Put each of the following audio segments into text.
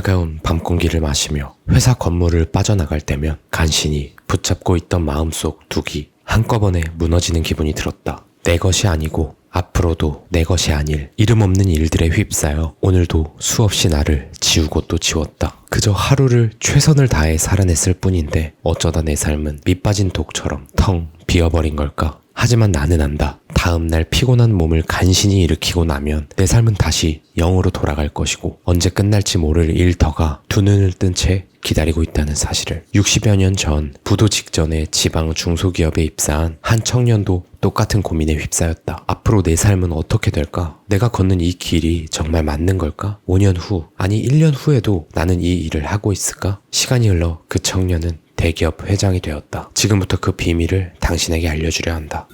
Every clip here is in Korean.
차가운 밤 공기를 마시며 회사 건물을 빠져나갈 때면 간신히 붙잡고 있던 마음속 둑이 한꺼번에 무너지는 기분이 들었다. 내 것이 아니고 앞으로도 내 것이 아닐 이름 없는 일들에 휩싸여 오늘도 수없이 나를 지우고 또 지웠다. 그저 하루를 최선을 다해 살아냈을 뿐인데 어쩌다 내 삶은 밑빠진 독처럼 텅 비어버린 걸까? 하지만 나는 안다. 다음 날 피곤한 몸을 간신히 일으키고 나면 내 삶은 다시 영으로 돌아갈 것이고 언제 끝날지 모를 일터가 두 눈을 뜬 채 기다리고 있다는 사실을 60여 년 전 부도 직전에 지방 중소기업에 입사한 한 청년도 똑같은 고민에 휩싸였다. 앞으로 내 삶은 어떻게 될까? 내가 걷는 이 길이 정말 맞는 걸까? 5년 후, 아니 1년 후에도 나는 이 일을 하고 있을까? 시간이 흘러 그 청년은 대기업 회장이 되었다. 지금부터 그 비밀을 당신에게 알려주려 한다.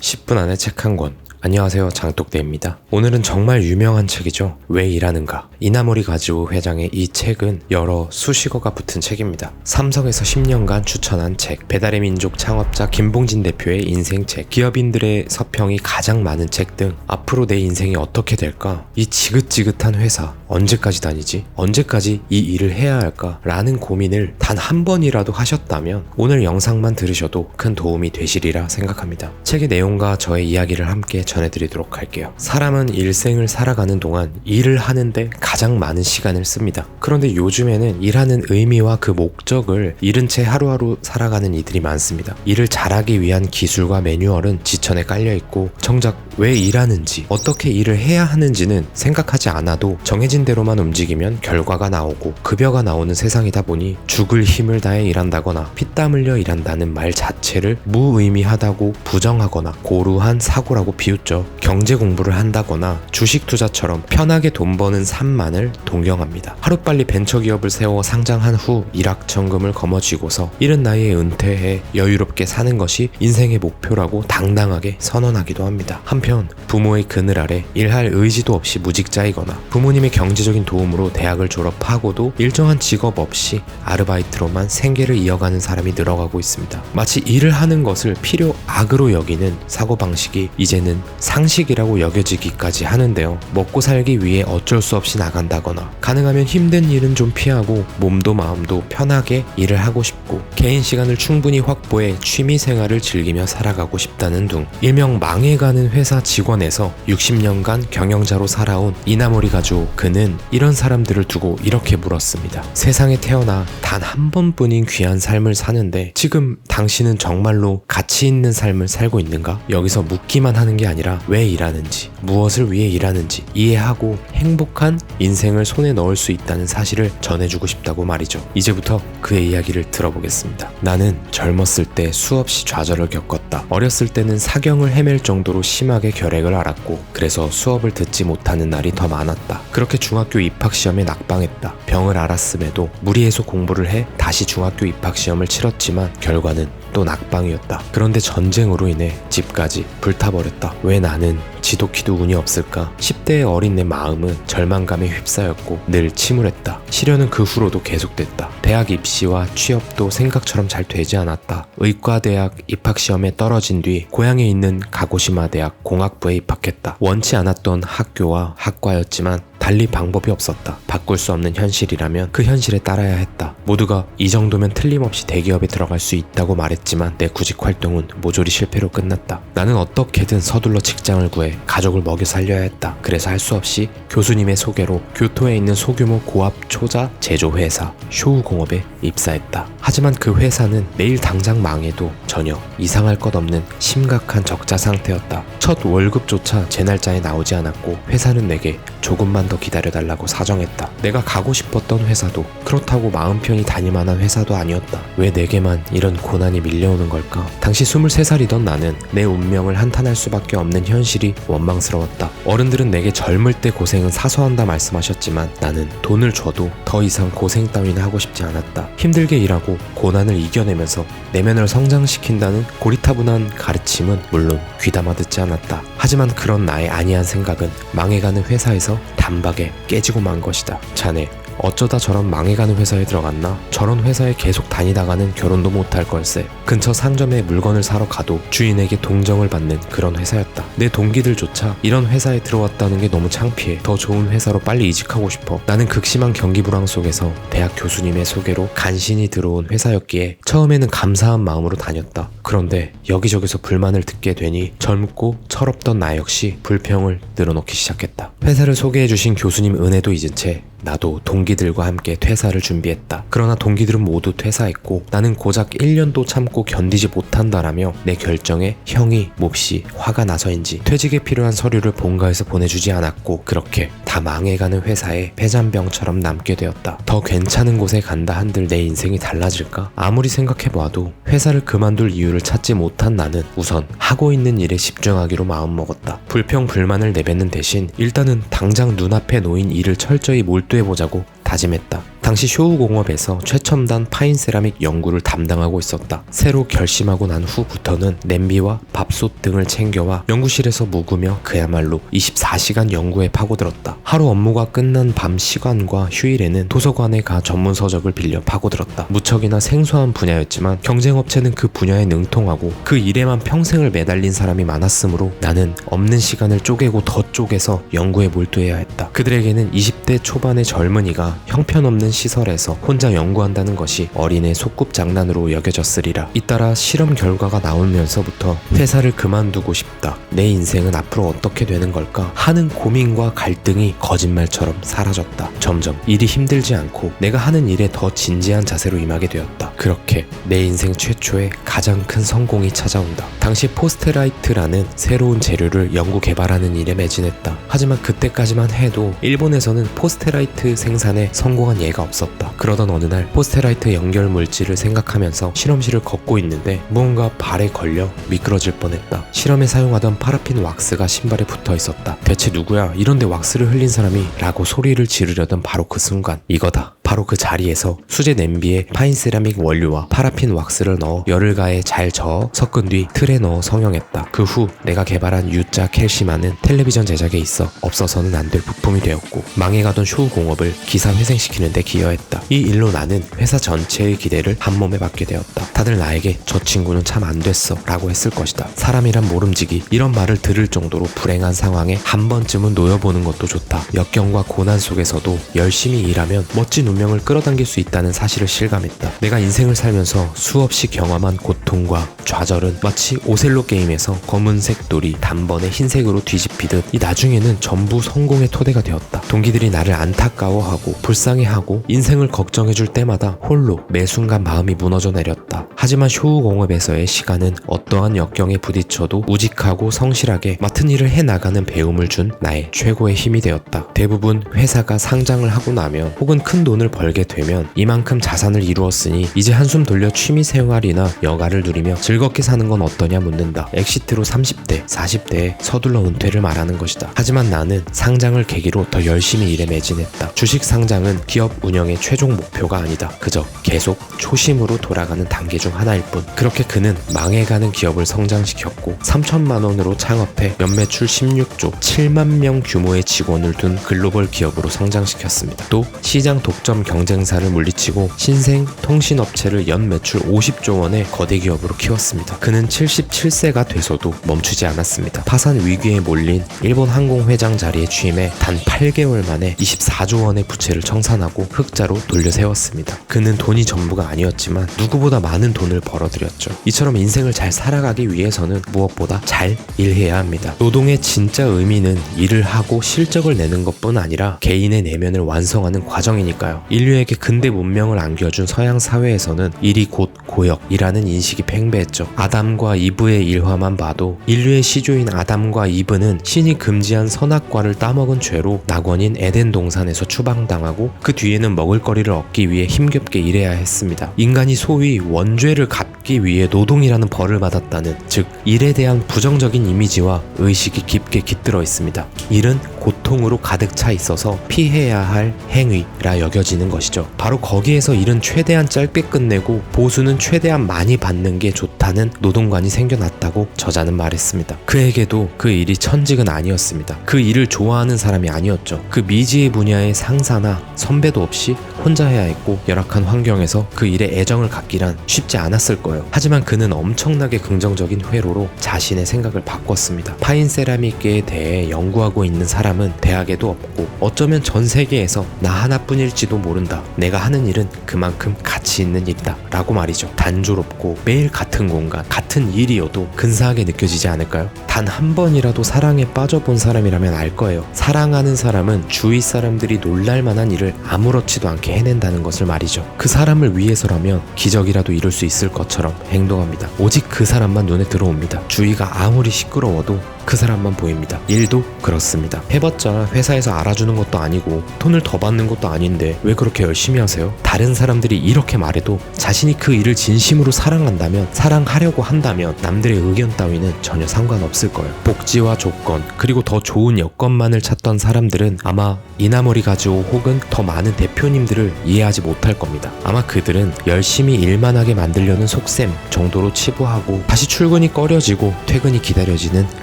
10분 안에 책 한 권. 안녕하세요. 장독대입니다. 오늘은 정말 유명한 책이죠. 왜 일하는가? 이나모리 가지오 회장의 이 책은 여러 수식어가 붙은 책입니다. 삼성에서 10년간 추천한 책, 배달의 민족 창업자 김봉진 대표의 인생책, 기업인들의 서평이 가장 많은 책 등 앞으로 내 인생이 어떻게 될까? 이 지긋지긋한 회사 언제까지 다니지? 언제까지 이 일을 해야 할까? 라는 고민을 단 한 번이라도 하셨다면 오늘 영상만 들으셔도 큰 도움이 되시리라 생각합니다. 책의 내용과 저의 이야기를 함께 전 해드리도록 할게요. 사람은 일생을 살아가는 동안 일을 하는데 가장 많은 시간을 씁니다. 그런데 요즘에는 일하는 의미와 그 목적을 잃은 채 하루하루 살아가는 이들이 많습니다. 일을 잘하기 위한 기술과 매뉴얼은 지천에 깔려 있고 정작 왜 일하는지 어떻게 일을 해야 하는지는 생각하지 않아도 정해진 대로만 움직이면 결과가 나오고 급여가 나오는 세상이다 보니 죽을 힘을 다해 일한다거나 피땀 흘려 일한다는 말 자체를 무의미하다고 부정하거나 고루한 사고라고 비웃 죠. 경제 공부를 한다거나 주식 투자처럼 편하게 돈 버는 삶만을 동경합니다. 하루빨리 벤처기업을 세워 상장한 후 일확천금을 거머쥐고서 이른 나이에 은퇴해 여유롭게 사는 것이 인생의 목표라고 당당하게 선언하기도 합니다. 한편 부모의 그늘 아래 일할 의지도 없이 무직자이거나 부모님의 경제적인 도움으로 대학을 졸업하고도 일정한 직업 없이 아르바이트로만 생계를 이어가는 사람이 늘어가고 있습니다. 마치 일을 하는 것을 필요 악으로 여기는 사고방식이 이제는 상식이라고 여겨지기까지 하는데요. 먹고 살기 위해 어쩔 수 없이 나간다거나 가능하면 힘든 일은 좀 피하고 몸도 마음도 편하게 일을 하고 싶고 개인 시간을 충분히 확보해 취미 생활을 즐기며 살아가고 싶다는 둥 일명 망해가는 회사 직원에서 60년간 경영자로 살아온 이나모리 가족 그는 이런 사람들을 두고 이렇게 물었습니다. 세상에 태어나 단 한 번뿐인 귀한 삶을 사는데 지금 당신은 정말로 가치 있는 삶을 살고 있는가? 여기서 묻기만 하는 게 아니라 왜 일하는지, 무엇을 위해 일하는지 이해하고 행복한 인생을 손에 넣을 수 있다는 사실을 전해주고 싶다고 말이죠. 이제부터 그의 이야기를 들어보겠습니다. 나는 젊었을 때 수없이 좌절을 겪었다. 어렸을 때는 사경을 헤맬 정도로 심하게 결핵을 앓았고 그래서 수업을 듣지 못하는 날이 더 많았다. 그렇게 중학교 입학 시험에 낙방했다. 병을 앓았음에도 무리해서 공부를 해 다시 중학교 입학 시험을 치렀지만 결과는 또 낙방이었다. 그런데 전쟁으로 인해 집까지 불타버렸다. 왜 나는 지독히도 운이 없을까? 10대의 어린 내 마음은 절망감에 휩싸였고 늘 침울했다. 시련은 그 후로도 계속됐다. 대학 입시와 취업도 생각처럼 잘 되지 않았다. 의과대학 입학시험에 떨어진 뒤 고향에 있는 가고시마 대학 공학부에 입학했다. 원치 않았던 학교와 학과였지만 달리 방법이 없었다. 바꿀 수 없는 현실이라면 그 현실에 따라야 했다. 모두가 이 정도면 틀림없이 대기업에 들어갈 수 있다고 말했지만 내 구직 활동은 모조리 실패로 끝났다. 나는 어떻게든 서둘러 직장을 구해 가족을 먹여 살려야 했다. 그래서 할 수 없이 교수님의 소개로 교토에 있는 소규모 고압 초자 제조 회사 쇼우공업에 입사했다. 하지만 그 회사는 내일 당장 망해도 전혀 이상할 것 없는 심각한 적자 상태였다. 첫 월급조차 제 날짜에 나오지 않았고 회사는 내게 조금만 더 기다려달라고 사정했다. 내가 가고 싶었던 회사도 그렇다고 마음 편히 다닐 만한 회사도 아니었다. 왜 내게만 이런 고난이 밀려오는 걸까? 당시 23살이던 나는 내 운명을 한탄할 수밖에 없는 현실이 원망스러웠다. 어른들은 내게 젊을 때 고생은 사소한다 말씀하셨지만 나는 돈을 줘도 더 이상 고생 따위는 하고 싶지 않았다. 힘들게 일하고 고난을 이겨내면서 내면을 성장시킨다는 고리타분한 가르침은 물론 귀담아 듣지 않았다. 하지만 그런 나의 아니한 생각은 망해가는 회사에서 단박에 깨지고 만 것이다. 자네 어쩌다 저런 망해가는 회사에 들어갔나? 저런 회사에 계속 다니다가는 결혼도 못할 걸세. 근처 상점에 물건을 사러 가도 주인에게 동정을 받는 그런 회사였다. 내 동기들조차 이런 회사에 들어왔다는 게 너무 창피해. 더 좋은 회사로 빨리 이직하고 싶어. 나는 극심한 경기 불황 속에서 대학 교수님의 소개로 간신히 들어온 회사였기에 처음에는 감사한 마음으로 다녔다. 그런데 여기저기서 불만을 듣게 되니 젊고 철없던 나 역시 불평을 늘어놓기 시작했다. 회사를 소개해주신 교수님 은혜도 잊은 채 나도 동기들과 함께 퇴사를 준비했다. 그러나 동기들은 모두 퇴사했고 나는 고작 1년도 참고 견디지 못한다라며 내 결정에 형이 몹시 화가 나서인지 퇴직에 필요한 서류를 본가에서 보내주지 않았고 그렇게 다 망해가는 회사에 폐잔병처럼 남게 되었다. 더 괜찮은 곳에 간다 한들 내 인생이 달라질까? 아무리 생각해봐도 회사를 그만둘 이유를 찾지 못한 나는 우선 하고 있는 일에 집중하기로 마음먹었다. 불평 불만을 내뱉는 대신 일단은 당장 눈앞에 놓인 일을 철저히 몰두해보자고 다짐했다. 당시 쇼우 공업에서 최첨단 파인 세라믹 연구를 담당하고 있었다. 새로 결심하고 난 후부터는 냄비와 밥솥 등을 챙겨와 연구실에서 묵으며 그야말로 24시간 연구에 파고들었다. 하루 업무가 끝난 밤 시간과 휴일에는 도서관에 가 전문 서적을 빌려 파고들었다. 무척이나 생소한 분야였지만 경쟁업체는 그 분야에 능통하고 그 일에만 평생을 매달린 사람이 많았으므로 나는 없는 시간을 쪼개고 더 쪼개서 연구에 몰두해야 했다. 그들에게는 20대 초반의 젊은이가 형편없는 시설에서 혼자 연구한다는 것이 어린애 소꿉장난으로 여겨졌으리라. 잇따라 실험 결과가 나오면서부터 회사를 그만두고 싶다. 내 인생은 앞으로 어떻게 되는 걸까 하는 고민과 갈등이 거짓말처럼 사라졌다. 점점 일이 힘들지 않고 내가 하는 일에 더 진지한 자세로 임하게 되었다. 그렇게 내 인생 최초의 가장 큰 성공이 찾아온다. 당시 포스트라이트라는 새로운 재료를 연구 개발하는 일에 매진했다. 하지만 그때까지만 해도 일본에서는 포스트라이트 생산에 성공한 예가 없었다. 그러던 어느 날 포스테라이트 연결 물질을 생각하면서 실험실을 걷고 있는데 무언가 발에 걸려 미끄러질 뻔했다. 실험에 사용하던 파라핀 왁스가 신발에 붙어 있었다. 대체 누구야? 이런데 왁스를 흘린 사람이 라고 소리를 지르려던 바로 그 순간 이거다. 바로 그 자리에서 수제 냄비에 파인 세라믹 원료와 파라핀 왁스를 넣어 열을 가해 잘 저어 섞은 뒤 틀에 넣어 성형했다. 그 후 내가 개발한 U자 캘시마는 텔레비전 제작에 있어 없어서는 안 될 부품이 되었고 망해가던 쇼 공업을 기사 회생시키는 데 기여했다. 이 일로 나는 회사 전체의 기대를 한 몸에 받게 되었다. 다들 나에게 저 친구는 참 안 됐어 라고 했을 것이다. 사람이란 모름지기 이런 말을 들을 정도로 불행한 상황에 한 번쯤은 놓여보는 것도 좋다. 역경과 고난 속에서도 열심히 일하면 멋진 운명을 끌어당길 수 있다는 사실을 실감했다. 내가 인생을 살면서 수없이 경험한 고통과 좌절은 마치 오셀로 게임에서 검은색 돌이 단번에 흰색으로 뒤집히듯 이 나중에는 전부 성공의 토대가 되었다. 동기들이 나를 안타까워하고 불쌍해하고 인생을 걱정해줄 때마다 홀로 매 순간 마음이 무너져 내렸다. 하지만 쇼우 공업에서의 시간은 어떠한 역경에 부딪혀도 우직하고 성실하게 맡은 일을 해나가는 배움을 준 나의 최고의 힘이 되었다. 대부분 회사가 상장을 하고 나면 혹은 큰 돈을 벌게 되면 이만큼 자산을 이루었으니 이제 한숨 돌려 취미 생활이나 여가를 누리며 즐겁게 사는 건 어떠냐 묻는다. 엑시트로 30대, 40대에 서둘러 은퇴를 말하는 것이다. 하지만 나는 상장을 계기로 더 열심히 일에 매진했다. 주식 상장은 기업 운영의 최종 목표가 아니다. 그저 계속 초심으로 돌아가는 단계 중 하나일 뿐. 그렇게 그는 망해가는 기업을 성장시켰고 3천만 원으로 창업해 연매출 16조 7만 명 규모의 직원을 둔 글로벌 기업으로 성장시켰습니다. 또 시장 독점 경쟁사를 물리치고 신생 통신업체를 연 매출 50조 원의 거대 기업으로 키웠습니다. 그는 77세가 돼서도 멈추지 않았습니다. 파산 위기에 몰린 일본 항공 회장 자리에 취임해 단 8개월 만에 24조 원의 부채를 청산하고 흑자로 돌려 세웠습니다. 그는 돈이 전부가 아니었지만 누구보다 많은 돈을 벌어들였죠. 이처럼 인생을 잘 살아가기 위해서는 무엇보다 잘 일해야 합니다. 노동의 진짜 의미는 일을 하고 실적을 내는 것뿐 아니라 개인의 내면을 완성하는 과정이니까요. 인류에게 근대 문명을 안겨준 서양 사회에서는 일이 곧 고역이라는 인식이 팽배했죠. 아담과 이브의 일화만 봐도 인류의 시조인 아담과 이브는 신이 금지한 선악과를 따먹은 죄로 낙원인 에덴 동산에서 추방당하고 그 뒤에는 먹을거리를 얻기 위해 힘겹게 일해야 했습니다. 인간이 소위 원죄를 갚기 위해 노동이라는 벌을 받았다는 즉 일에 대한 부정적인 이미지와 의식이 깊게 깃들어 있습니다. 일은 고통으로 가득 차 있어서 피해야 할 행위라 여겨지는 것이죠. 바로 거기에서 일은 최대한 짧게 끝내고 보수는 최대한 많이 받는 게 좋다는 노동관이 생겨났다고 저자는 말했습니다. 그에게도 그 일이 천직은 아니었습니다. 그 일을 좋아하는 사람이 아니었죠. 그 미지의 분야의 상사나 선배도 없이 혼자 해야 했고 열악한 환경에서 그 일에 애정을 갖기란 쉽지 않았을 거예요. 하지만 그는 엄청나게 긍정적인 회로로 자신의 생각을 바꿨습니다. 파인 세라믹계에 대해 연구하고 있는 사람은 대학에도 없고 어쩌면 전 세계에서 나 하나뿐일지도 모른다. 내가 하는 일은 그만큼 가치 있는 일이다. 라고 말이죠. 단조롭고 매일 같은 공간, 같은 일이어도 근사하게 느껴지지 않을까요? 단 한 번이라도 사랑에 빠져본 사람이라면 알 거예요. 사랑하는 사람은 주위 사람들이 놀랄 만한 일을 아무렇지도 않게 해낸다는 것을 말이죠. 그 사람을 위해서라면 기적이라도 이룰 수 있을 것처럼 행동합니다. 오직 그 사람만 눈에 들어옵니다. 주위가 아무리 시끄러워도 그 사람만 보입니다. 일도 그렇습니다. 해봤자 회사에서 알아주는 것도 아니고 돈을 더 받는 것도 아닌데 왜 그렇게 열심히 하세요? 다른 사람들이 이렇게 말해도 자신이 그 일을 진심으로 사랑한다면 사랑하려고 한다면 남들의 의견 따위는 전혀 상관없을 거예요. 복지와 조건 그리고 더 좋은 여건만을 찾던 사람들은 아마 이나머리 가지오 혹은 더 많은 대표님들을 이해하지 못할 겁니다. 아마 그들은 열심히 일만 하게 만들려는 속셈 정도로 치부하고 다시 출근이 꺼려지고 퇴근이 기다려지는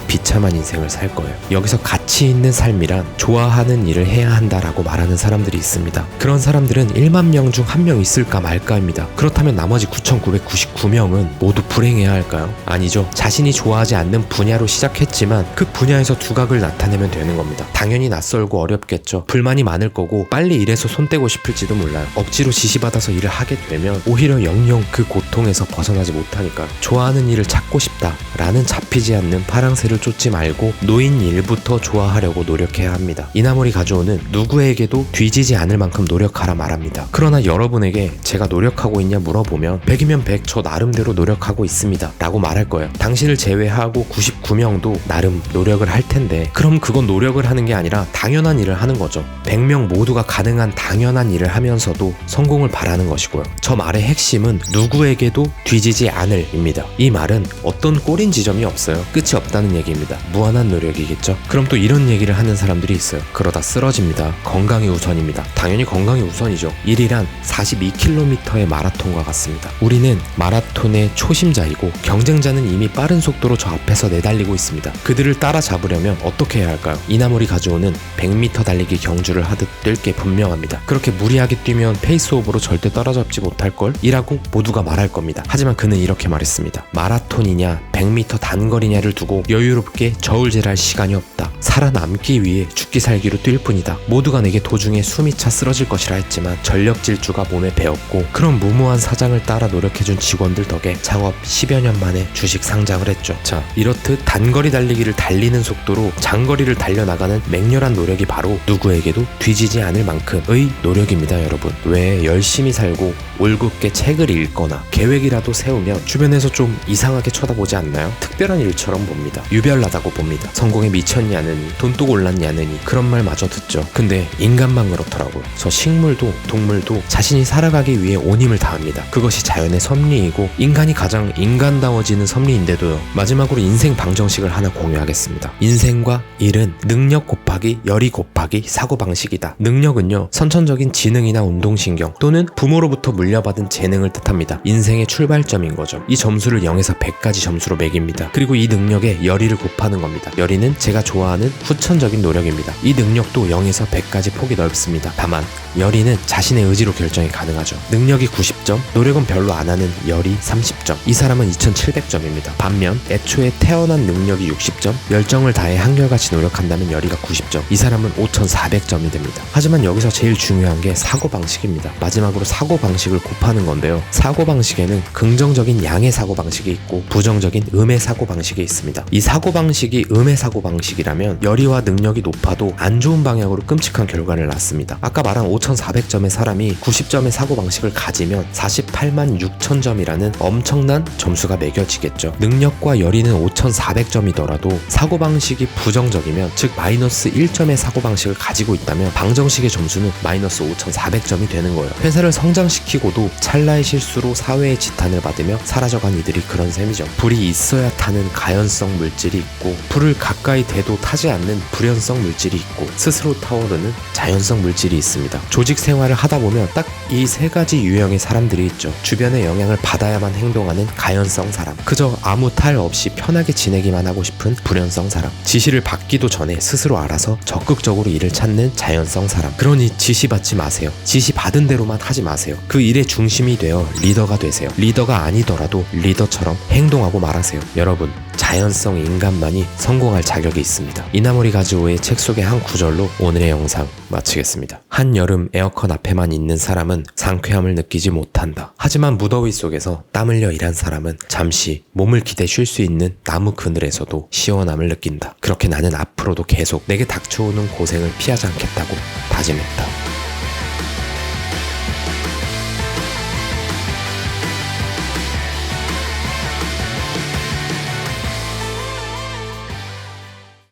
비 참한 인생을 살 거예요. 여기서 가치 있는 삶이란 좋아하는 일을 해야 한다라고 말하는 사람들이 있습니다. 그런 사람들은 1만 명 중 한 명 있을까 말까입니다. 그렇다면 나머지 9,999명은 모두 불행해야 할까요? 아니죠. 자신이 좋아하지 않는 분야로 시작했지만 그 분야에서 두각을 나타내면 되는 겁니다. 당연히 낯설고 어렵겠죠. 불만이 많을 거고 빨리 일에서 손 떼고 싶을지도 몰라요. 억지로 지시받아서 일을 하게 되면 오히려 영영 그 고통에서 벗어나지 못하니까 좋아하는 일을 찾고 싶다라는 잡히지 않는 파랑새를 쫓지 말고 노인 일부터 좋아하려고 노력해야 합니다. 이나물이 가져오는 누구에게도 뒤지지 않을 만큼 노력하라 말합니다. 그러나 여러분에게 제가 노력하고 있냐 물어보면 100이면 100 저 나름대로 노력하고 있습니다. 라고 말할 거예요. 당신을 제외하고 99명도 나름 노력을 할 텐데 그럼 그건 노력을 하는 게 아니라 당연한 일을 하는 거죠. 100명 모두가 가능한 당연한 일을 하면서도 성공을 바라는 것이고요. 저 말의 핵심은 누구에게도 뒤지지 않을입니다. 이 말은 어떤 꼬린 지점이 없어요. 끝이 없다는 얘기입니다. 무한한 노력이겠죠. 그럼 또 이런 얘기를 하는 사람들이 있어요. 그러다 쓰러집니다. 건강이 우선입니다. 당연히 건강이 우선이죠. 일이란 42km의 마라톤과 같습니다. 우리는 마라톤의 초심자이고 경쟁자는 이미 빠른 속도로 저 앞에서 내달리고 있습니다. 그들을 따라잡으려면 어떻게 해야 할까요? 이나물이 가져오는 100m 달리기 경주를 하듯 뛸 게 분명합니다. 그렇게 무리하게 뛰면 페이스오버로 절대 따라잡지 못할 걸 이라고 모두가 말할 겁니다. 하지만 그는 이렇게 말했습니다. 마라톤이냐 100m 단거리냐를 두고 여유롭게 저울질할 시간이 없다. 살아남기 위해 죽기 살기로 뛸 뿐이다. 모두가 내게 도중에 숨이 차 쓰러질 것이라 했지만 전력 질주가 몸에 배었고 그런 무모한 사장을 따라 노력해준 직원들 덕에 창업 10여 년 만에 주식 상장을 했죠. 자, 이렇듯 단거리 달리기를 달리는 속도로 장거리를 달려나가는 맹렬한 노력이 바로 누구에게도 뒤지지 않을 만큼의 노력입니다, 여러분. 왜 열심히 살고 올곧게 책을 읽거나 계획이라도 세우면 주변에서 좀 이상하게 쳐다보지 않나요? 특별한 일처럼 봅니다. 유별 나다고 봅니다. 성공에 미쳤냐느니 돈독 올랐냐느니 그런 말마저 듣죠. 근데 인간만 그렇더라고요. 저 식물도 동물도 자신이 살아가기 위해 온 힘을 다합니다. 그것이 자연의 섭리이고 인간이 가장 인간다워지는 섭리인데도요. 마지막으로 인생 방정식을 하나 공유하겠습니다. 인생과 일은 능력 곱하기 열이 곱하기 사고 방식이다. 능력은요 선천적인 지능이나 운동신경 또는 부모로부터 물려받은 재능을 뜻합니다. 인생의 출발점인 거죠. 이 점수를 0에서 100까지 점수로 매깁니다. 그리고 이 능력에 열의를 곱 하는 겁니다. 열의는 제가 좋아하는 후천적인 노력입니다. 이 능력도 0에서 100까지 폭이 넓습니다. 다만 열의는 자신의 의지로 결정이 가능하죠. 능력이 90점, 노력은 별로 안 하는 열이 30점. 이 사람은 2700점입니다. 반면 애초에 태어난 능력이 60점, 열정을 다해 한결같이 노력한다면 열의가 90점. 이 사람은 5400점이 됩니다. 하지만 여기서 제일 중요한 게 사고 방식입니다. 마지막으로 사고 방식을 곱하는 건데요. 사고 방식에는 긍정적인 양의 사고 방식이 있고 부정적인 음의 사고 방식이 있습니다. 이 사고 방 식이 음의 사고 방식이라면 열의와 능력이 높아도 안 좋은 방향으로 끔찍한 결과를 낳습니다. 아까 말한 5400점의 사람이 90점의 사고 방식을 가지면 48만 6천점이라는 엄청난 점수가 매겨지겠죠. 능력과 열의는 5400점이더라도 사고 방식이 부정적이면 즉 마이너스 1점의 사고 방식을 가지고 있다면 방정식의 점수는 마이너스 5400점이 되는 거예요. 회사를 성장시키고도 찰나의 실수로 사회의 지탄을 받으며 사라져간 이들이 그런 셈이죠. 불이 있어야 타는 가연성 물질이 있고 불을 가까이 대도 타 타지 않는 불연성 물질이 있고 스스로 타오르는 자연성 물질이 있습니다. 조직 생활을 하다 보면 딱 이 세 가지 유형의 사람들이 있죠. 주변의 영향을 받아야만 행동하는 가연성 사람. 그저 아무 탈 없이 편하게 지내기만 하고 싶은 불연성 사람. 지시를 받기도 전에 스스로 알아서 적극적으로 일을 찾는 자연성 사람. 그러니 지시 받지 마세요. 지시 받은 대로만 하지 마세요. 그 일의 중심이 되어 리더가 되세요. 리더가 아니더라도 리더처럼 행동하고 말하세요. 여러분, 자연성 인간만이 성공할 자격이 있습니다. 이나모리 가즈오의 책 속의 한 구절로 오늘의 영상 마치겠습니다. 한여름 에어컨 앞에만 있는 사람은 상쾌함을 느끼지 못한다. 하지만 무더위 속에서 땀 흘려 일한 사람은 잠시 몸을 기대 쉴 수 있는 나무 그늘에서도 시원함을 느낀다. 그렇게 나는 앞으로도 계속 내게 닥쳐오는 고생을 피하지 않겠다고 다짐했다.